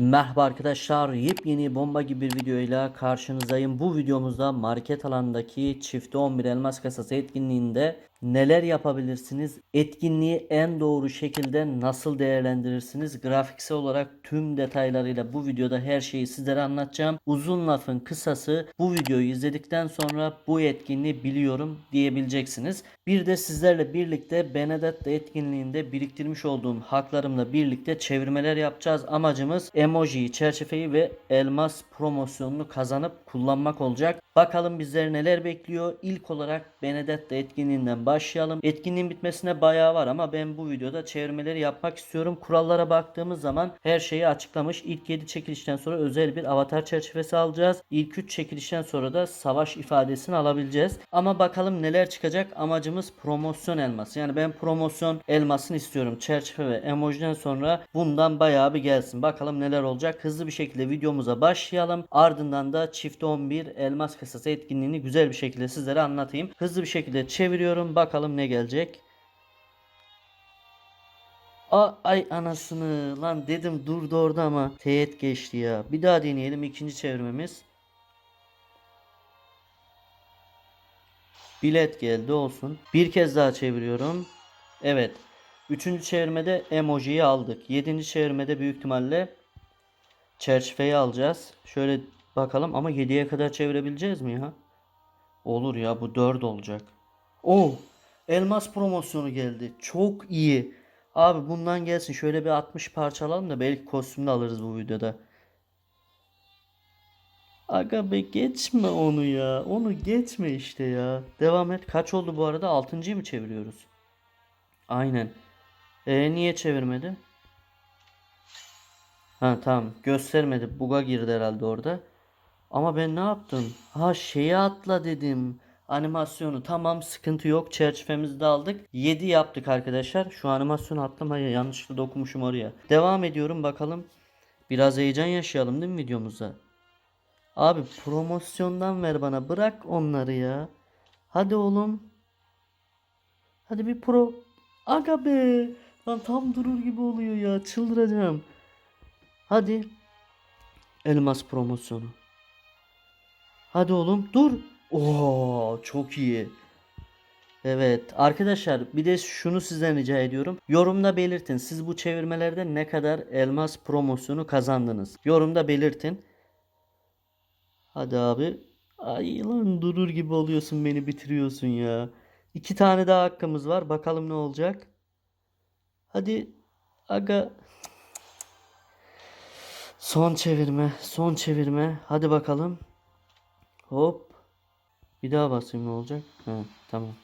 Merhaba arkadaşlar yepyeni bomba gibi bir videoyla karşınızdayım. Bu videomuzda market alanındaki çifte 11 elmas kasası etkinliğinde neler yapabilirsiniz? Etkinliği en doğru şekilde nasıl değerlendirirsiniz? Grafiksel olarak tüm detaylarıyla bu videoda her şeyi sizlere anlatacağım. Uzun lafın kısası bu videoyu izledikten sonra bu etkinliği biliyorum diyebileceksiniz. Bir de sizlerle birlikte Benedetta etkinliğinde biriktirmiş olduğum haklarımla birlikte çevirmeler yapacağız. Amacımız emojiyi, çerçeveyi ve elmas promosyonunu kazanıp kullanmak olacak. Bakalım bizleri neler bekliyor. İlk olarak Benedetta etkinliğinden başlayalım. Etkinliğin bitmesine bayağı var ama ben bu videoda çevirmeleri yapmak istiyorum. Kurallara baktığımız zaman her şeyi açıklamış. İlk 7 çekilişten sonra özel bir avatar çerçevesi alacağız. İlk 3 çekilişten sonra da savaş ifadesini alabileceğiz. Ama bakalım neler çıkacak. Amacımız promosyon elması. Yani ben promosyon elmasını istiyorum. Çerçeve ve emojiden sonra bundan bayağı bir gelsin. Bakalım neler olacak. Hızlı bir şekilde videomuza başlayalım. Ardından da çift 11 elmas kasası etkinliğini güzel bir şekilde sizlere anlatayım. Hızlı bir şekilde çeviriyorum. Bakalım ne gelecek. A ay anasını lan dedim durdu orada ama teğet geçti ya. Bir daha deneyelim ikinci çevirmemiz. Bilet geldi olsun. Bir kez daha çeviriyorum. Evet. Üçüncü çevirmede emojiyi aldık. Yedinci çevirmede büyük ihtimalle çerçeveyi alacağız. Şöyle bakalım ama 7'ye kadar çevirebileceğiz mi ya? Olur ya bu 4 olacak. Oh elmas promosyonu geldi. Çok iyi. Abi bundan gelsin. Şöyle bir 60 parça alalım da belki kostümde alırız bu videoda. Aga be geçme onu ya. Onu geçme işte ya. Devam et. Kaç oldu bu arada? 6.yı mı çeviriyoruz? Aynen. E niye çevirmedi? Ha tamam. Göstermedi. Buga girdi herhalde orada. Ama ben ne yaptım? Ha şeyi atla dedim. Animasyonu tamam sıkıntı yok. Çerçevemizi de aldık. 7 yaptık arkadaşlar. Şu animasyonu atlamaya yanlışlıkla dokunmuşum oraya. Devam ediyorum bakalım. Biraz heyecan yaşayalım değil mi videomuzda? Abi promosyondan ver bana. Bırak onları ya. Hadi oğlum. Hadi bir pro. Aga be. Lan tam durur gibi oluyor ya. Çıldıracağım. Hadi. Elmas promosyonu. Hadi oğlum dur. Oo çok iyi. Evet arkadaşlar bir de şunu sizden rica ediyorum. Yorumda belirtin. Siz bu çevirmelerde ne kadar elmas promosyonu kazandınız. Yorumda belirtin. Hadi abi. Ay lan durur gibi oluyorsun beni bitiriyorsun ya. İki tane daha hakkımız var. Bakalım ne olacak. Hadi aga. Son çevirme. Son çevirme. Hadi bakalım. Hop. Bir daha basayım ne olacak? Ha, tamam.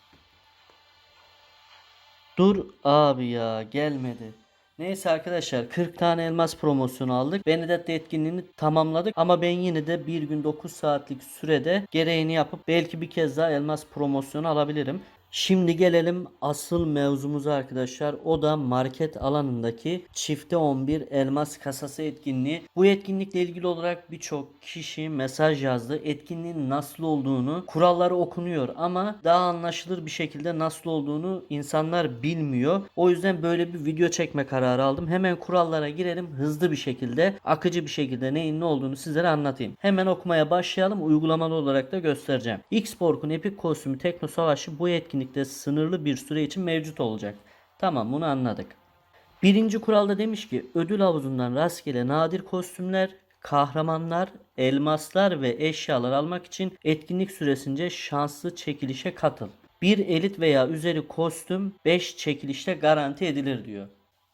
Dur abi ya gelmedi. Neyse arkadaşlar 40 tane elmas promosyonu aldık. Benedetta etkinliğini tamamladık ama ben yine de bir gün 9 saatlik sürede gereğini yapıp belki bir kez daha elmas promosyonu alabilirim. Şimdi gelelim asıl mevzumuza arkadaşlar. O da market alanındaki çifte 11 elmas kasası etkinliği. Bu etkinlikle ilgili olarak birçok kişi mesaj yazdı. Etkinliğin nasıl olduğunu, kuralları okunuyor ama daha anlaşılır bir şekilde nasıl olduğunu insanlar bilmiyor. O yüzden böyle bir video çekme kararı aldım. Hemen kurallara girelim hızlı bir şekilde, akıcı bir şekilde neyin ne olduğunu sizlere anlatayım. Hemen okumaya başlayalım. Uygulamalı olarak da göstereceğim. X-Borg'un epik kostümü Tekno Savaşı bu etkinlikte sınırlı bir süre için mevcut olacak. Tamam bunu anladık. Birinci kuralda demiş ki ödül havuzundan rastgele nadir kostümler, kahramanlar, elmaslar ve eşyalar almak için etkinlik süresince şanslı çekilişe katıl. Bir elit veya üzeri kostüm 5 çekilişte garanti edilir diyor.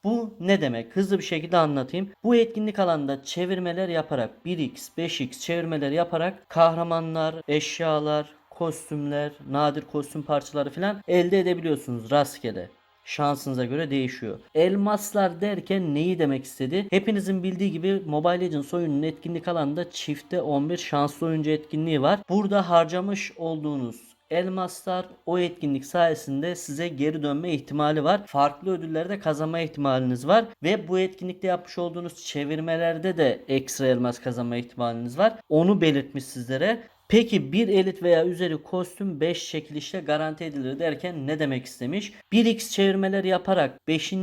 Bu ne demek? Hızlı bir şekilde anlatayım. Bu etkinlik alanında çevirmeler yaparak 1x, 5x çevirmeler yaparak kahramanlar, eşyalar, kostümler, nadir kostüm parçaları falan elde edebiliyorsunuz rastgele. Şansınıza göre değişiyor. Elmaslar derken neyi demek istedi? Hepinizin bildiği gibi Mobile Legends oyunun etkinlik alanında çifte 11 şanslı oyuncu etkinliği var. Burada harcamış olduğunuz elmaslar o etkinlik sayesinde size geri dönme ihtimali var. Farklı ödüllerde kazanma ihtimaliniz var. Ve bu etkinlikte yapmış olduğunuz çevirmelerde de ekstra elmas kazanma ihtimaliniz var. Onu belirtmiş sizlere. Peki bir elit veya üzeri kostüm 5 çekilişle garanti edilir derken ne demek istemiş? 1x çevirmeler yaparak 5.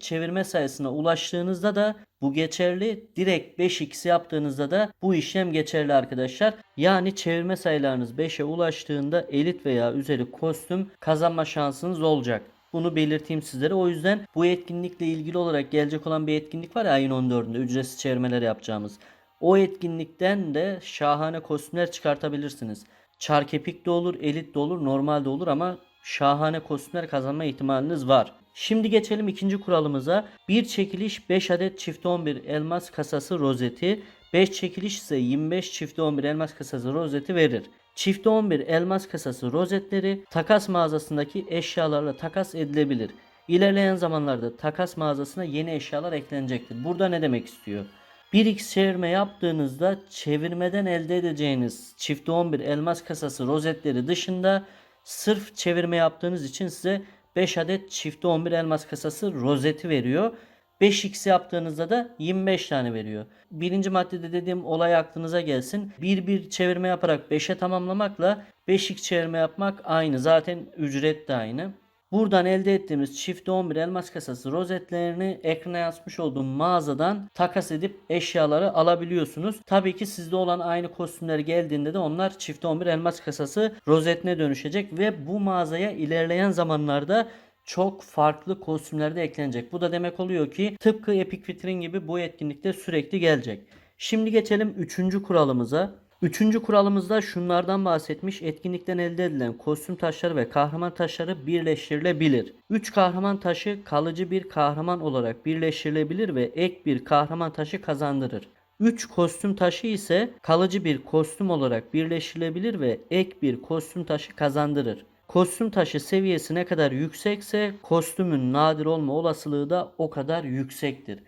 çevirme sayısına ulaştığınızda da bu geçerli. Direkt 5x yaptığınızda da bu işlem geçerli arkadaşlar. Yani çevirme sayılarınız 5'e ulaştığında elit veya üzeri kostüm kazanma şansınız olacak. Bunu belirteyim sizlere. O yüzden bu etkinlikle ilgili olarak gelecek olan bir etkinlik var ya ayın 14'ünde ücretsiz çevirmeler yapacağımız. O etkinlikten de şahane kostümler çıkartabilirsiniz. Çark epik de olur, elit de olur, normal de olur ama şahane kostümler kazanma ihtimaliniz var. Şimdi geçelim ikinci kuralımıza. Bir çekiliş 5 adet çift 11 elmas kasası rozeti, 5 çekiliş ise 25 çift 11 elmas kasası rozeti verir. Çift 11 elmas kasası rozetleri takas mağazasındaki eşyalarla takas edilebilir. İlerleyen zamanlarda takas mağazasına yeni eşyalar eklenecektir. Burada ne demek istiyor? 1x çevirme yaptığınızda çevirmeden elde edeceğiniz çift 11 elmas kasası rozetleri dışında sırf çevirme yaptığınız için size 5 adet çift 11 elmas kasası rozeti veriyor. 5x yaptığınızda da 25 tane veriyor. Birinci maddede dediğim olay aklınıza gelsin. Bir bir çevirme yaparak 5'e tamamlamakla 5x çevirme yapmak aynı. Zaten ücret de aynı. Buradan elde ettiğimiz çift 11 elmas kasası rozetlerini ekrana yansıtmış olduğum mağazadan takas edip eşyaları alabiliyorsunuz. Tabii ki sizde olan aynı kostümler geldiğinde de onlar çift 11 elmas kasası rozetine dönüşecek ve bu mağazaya ilerleyen zamanlarda çok farklı kostümler de eklenecek. Bu da demek oluyor ki tıpkı Epic Vitrin gibi bu etkinlikte sürekli gelecek. Şimdi geçelim 3. kuralımıza. Üçüncü kuralımızda şunlardan bahsetmiş. Etkinlikten elde edilen kostüm taşları ve kahraman taşları birleştirilebilir. 3 kahraman taşı kalıcı bir kahraman olarak birleştirilebilir ve ek bir kahraman taşı kazandırır. 3 kostüm taşı ise kalıcı bir kostüm olarak birleştirilebilir ve ek bir kostüm taşı kazandırır. Kostüm taşı seviyesi ne kadar yüksekse kostümün nadir olma olasılığı da o kadar yüksektir.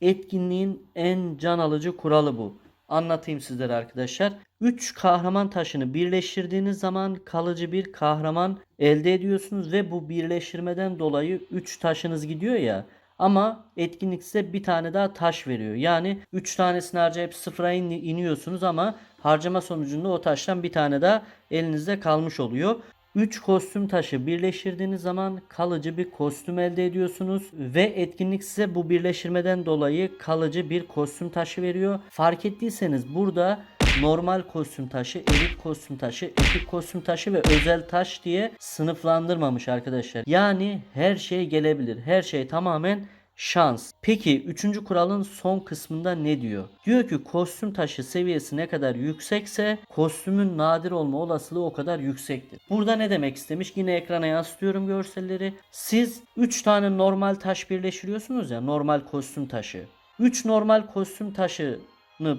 Etkinliğin en can alıcı kuralı bu. Anlatayım sizlere arkadaşlar. 3 kahraman taşını birleştirdiğiniz zaman kalıcı bir kahraman elde ediyorsunuz ve bu birleştirmeden dolayı 3 taşınız gidiyor ya. Ama etkinlik size bir tane daha taş veriyor. Yani 3 tanesini harcayıp sıfıra in- iniyorsunuz ama harcama sonucunda o taştan bir tane daha elinizde kalmış oluyor. 3 kostüm taşı birleştirdiğiniz zaman kalıcı bir kostüm elde ediyorsunuz ve etkinlik size bu birleştirmeden dolayı kalıcı bir kostüm taşı veriyor. Fark ettiyseniz burada normal kostüm taşı, elit kostüm taşı, epik kostüm taşı ve özel taş diye sınıflandırmamış arkadaşlar. Yani her şey gelebilir. Her şey tamamen şans. Peki 3. kuralın son kısmında ne diyor? Diyor ki kostüm taşı seviyesi ne kadar yüksekse kostümün nadir olma olasılığı o kadar yüksektir. Burada ne demek istemiş? Yine ekrana yansıtıyorum görselleri. Siz 3 tane normal taş birleştiriyorsunuz ya normal kostüm taşı. 3 normal kostüm taşını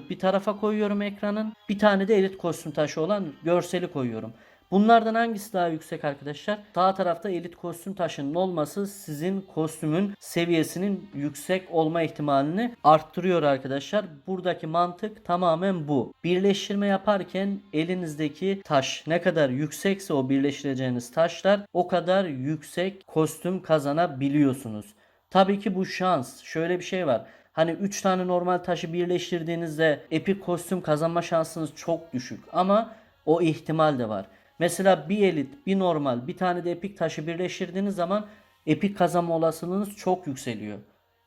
bir tarafa koyuyorum ekranın. Bir tane de elit kostüm taşı olan görseli koyuyorum. Bunlardan hangisi daha yüksek arkadaşlar? Sağ tarafta elit kostüm taşının olması sizin kostümün seviyesinin yüksek olma ihtimalini arttırıyor arkadaşlar. Buradaki mantık tamamen bu. Birleştirme yaparken elinizdeki taş ne kadar yüksekse o birleştireceğiniz taşlar o kadar yüksek kostüm kazanabiliyorsunuz. Tabii ki bu şans. Şöyle bir şey var. Hani 3 tane normal taşı birleştirdiğinizde epik kostüm kazanma şansınız çok düşük ama o ihtimal de var. Mesela bir elit, bir normal, bir tane de epik taşı birleştirdiğiniz zaman epik kazanma olasılığınız çok yükseliyor.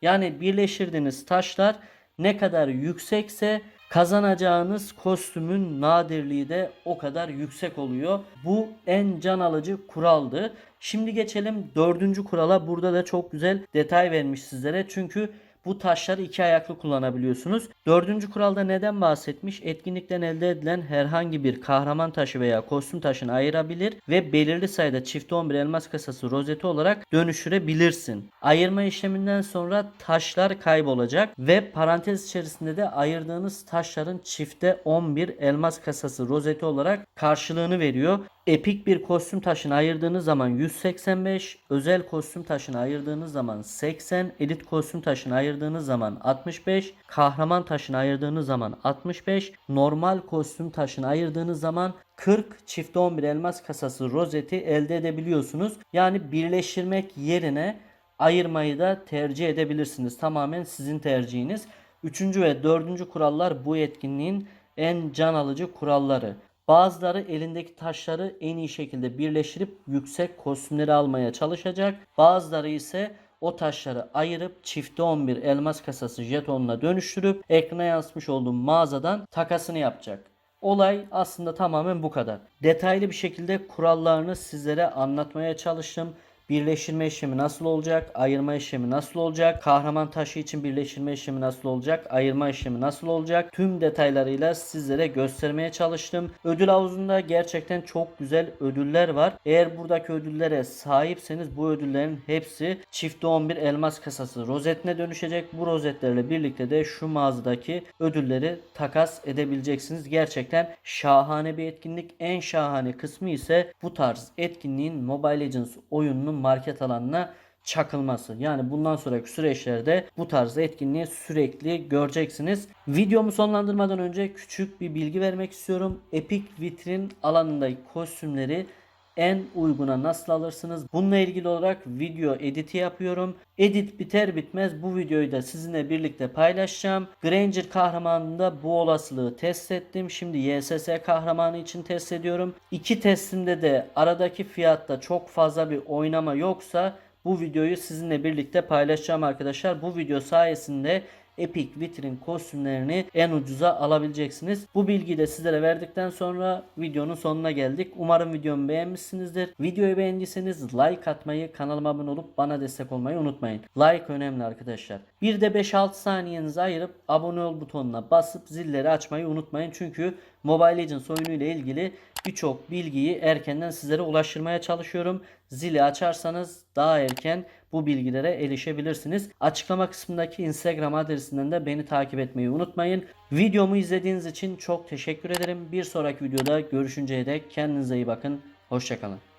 Yani birleştirdiğiniz taşlar ne kadar yüksekse kazanacağınız kostümün nadirliği de o kadar yüksek oluyor. Bu en can alıcı kuraldı. Şimdi geçelim dördüncü kurala. Burada da çok güzel detay vermiş sizlere. Çünkü bu taşları iki ayaklı kullanabiliyorsunuz. Dördüncü kuralda neden bahsetmiş? Etkinlikten elde edilen herhangi bir kahraman taşı veya kostüm taşını ayırabilir ve belirli sayıda çift 11 elmas kasası rozeti olarak dönüştürebilirsin. Ayırma işleminden sonra taşlar kaybolacak ve parantez içerisinde de ayırdığınız taşların çifte 11 elmas kasası rozeti olarak karşılığını veriyor. Epik bir kostüm taşını ayırdığınız zaman 185, özel kostüm taşını ayırdığınız zaman 80, elit kostüm taşını ayırdığınız zaman 65, kahraman taşını ayırdığınız zaman 65, normal kostüm taşını ayırdığınız zaman 40 çift 11 elmas kasası rozeti elde edebiliyorsunuz. Yani birleştirmek yerine ayırmayı da tercih edebilirsiniz. Tamamen sizin tercihiniz. Üçüncü ve dördüncü kurallar bu etkinliğin en can alıcı kuralları. Bazıları elindeki taşları en iyi şekilde birleştirip yüksek kostümleri almaya çalışacak. Bazıları ise o taşları ayırıp çifte 11 elmas kasası jetonuna dönüştürüp ekrana yansıtmış olduğum mağazadan takasını yapacak. Olay aslında tamamen bu kadar. Detaylı bir şekilde kurallarını sizlere anlatmaya çalıştım. Birleştirme işlemi nasıl olacak? Ayırma işlemi nasıl olacak? Kahraman taşı için birleştirme işlemi nasıl olacak? Ayırma işlemi nasıl olacak? Tüm detaylarıyla sizlere göstermeye çalıştım. Ödül havuzunda gerçekten çok güzel ödüller var. Eğer buradaki ödüllere sahipseniz bu ödüllerin hepsi çifte 11 elmas kasası rozetine dönüşecek. Bu rozetlerle birlikte de şu mağazadaki ödülleri takas edebileceksiniz. Gerçekten şahane bir etkinlik. En şahane kısmı ise bu tarz etkinliğin Mobile Legends oyununun market alanına çakılması. Yani bundan sonraki süreçlerde bu tarz etkinliği sürekli göreceksiniz. Videomu sonlandırmadan önce küçük bir bilgi vermek istiyorum. Epic vitrin alanındaki kostümleri en uyguna nasıl alırsınız? Bununla ilgili olarak video editi yapıyorum. Edit biter bitmez bu videoyu da sizinle birlikte paylaşacağım. Granger kahramanında bu olasılığı test ettim. Şimdi YSS kahramanı için test ediyorum. İki testimde de aradaki fiyatta çok fazla bir oynama yoksa bu videoyu sizinle birlikte paylaşacağım arkadaşlar. Bu video sayesinde Epic Vitrin kostümlerini en ucuza alabileceksiniz. Bu bilgiyi de sizlere verdikten sonra videonun sonuna geldik. Umarım videomu beğenmişsinizdir. Videoyu beğendiyseniz like atmayı, kanalıma abone olup bana destek olmayı unutmayın. Like önemli arkadaşlar. Bir de 5-6 saniyenizi ayırıp abone ol butonuna basıp zilleri açmayı unutmayın. Çünkü Mobile Legends oyunu ile ilgili birçok bilgiyi erkenden sizlere ulaştırmaya çalışıyorum. Zili açarsanız daha erken bu bilgilere erişebilirsiniz. Açıklama kısmındaki Instagram adresinden de beni takip etmeyi unutmayın. Videomu izlediğiniz için çok teşekkür ederim. Bir sonraki videoda görüşünceye dek kendinize iyi bakın. Hoşçakalın.